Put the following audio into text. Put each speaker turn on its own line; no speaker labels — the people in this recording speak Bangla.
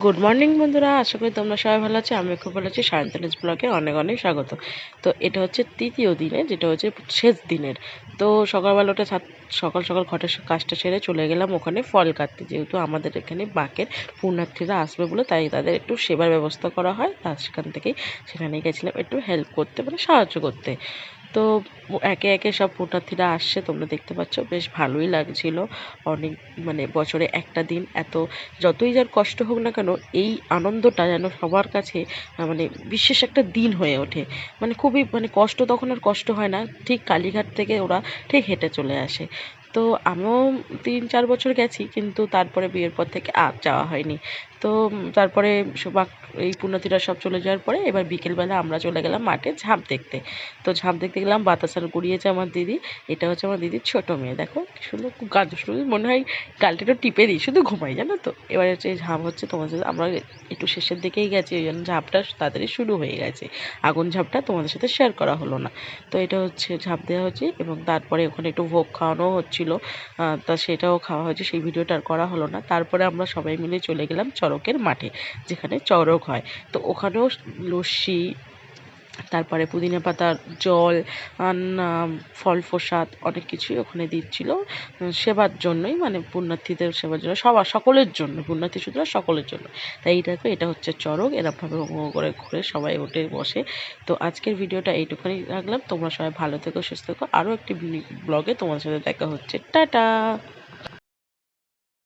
গুড মর্নিং বন্ধুরা। আশা করি তোমরা সবাই ভালো আছো। আমি খুব ভালো আছি। সায়ন্তনিস ব্লগে অনেক অনেক স্বাগত। তো এটা হচ্ছে তৃতীয় দিনে, যেটা হচ্ছে শেষ দিনের। তো সকালবেলা ওটা সকাল সকাল ঘটের কাজটা সেরে চলে গেলাম ওখানে ফল কাটতে। যেহেতু আমাদের এখানে বাঁকের পুণ্যার্থীরা আসবে বলে, তাই তাদের একটু সেবার ব্যবস্থা করা হয়। তার সেখান থেকেই সেখানে গেছিলাম একটু হেল্প করতে মানে সাহায্য করতে। তো একে একে সব পুণ্যার্থীরা আসছে, তোমরা দেখতে পাচ্ছ, বেশ ভালোই লাগছিল। অনেক মানে বছরে একটা দিন এত যতই যার কষ্ট হোক না কেন, এই আনন্দটা যেন সবার কাছে মানে বিশেষ একটা দিন হয়ে ওঠে। মানে খুবই মানে কষ্ট তখন আর কষ্ট হয় না, ঠিক কালীঘাট থেকে ওরা ঠিক হেঁটে চলে আসে। তো আমিও তিন চার বছর গেছি, কিন্তু তারপরে বিয়ের পর থেকে আর যাওয়া হয়নি। তো তারপরে সবাক, এই পুণ্যতিরা সব চলে যাওয়ার পরে এবার বিকেলবেলা আমরা চলে গেলাম মাঠে ঝাঁপ দেখতে। তো ঝাঁপ দেখতে গেলাম বাতাসার গড়িয়েছে আমার দিদি। এটা হচ্ছে আমার দিদির ছোট মেয়ে। দেখো খুব গাছ শুধু মনে হয় গালটা একটু টিপে দিই, শুধু ঘুমাই, জানো তো? এবার হচ্ছে ঝাঁপ হচ্ছে তোমাদের সাথে, আমরা একটু শেষের দিকেই গেছি, ওই জন্য ঝাঁপটা তাড়াতাড়ি শুরু হয়ে গেছে। আগুন ঝাঁপটা তোমাদের সাথে শেয়ার করা হলো না। তো এটা হচ্ছে ঝাঁপ দেওয়া হচ্ছে এবং তারপরে ওখানে একটু ভোগ খাওয়ানো হচ্ছিল। তা সেটাও খাওয়া হয়েছে, সেই ভিডিওটা আর করা হলো না। তারপরে আমরা সবাই মিলে চলে গেলাম চড়কের মাঠে, যেখানে চড়ক হয়। তো ওখানেও লস্যি, তারপরে পুদিনা পাতার জল ফল প্রসাদ অনেক কিছুই ওখানে দিচ্ছিল। সেবার জন্যই মানে পুণ্যার্থীদের সেবার জন্য, সবার সকলের জন্য, পুণ্যার্থী শুধু সকলের জন্য। তাই এই দেখো, এটা হচ্ছে চড়ক এরকমভাবে হো হো করে ঘুরে সবাই ওঠে বসে। তো আজকের ভিডিওটা এইটুকুনি রাখলাম। তোমরা সবাই ভালো থেকো, সুস্থ থেকো। আরও একটি ব্লগে তোমাদের সাথে দেখা হচ্ছে। টাটা!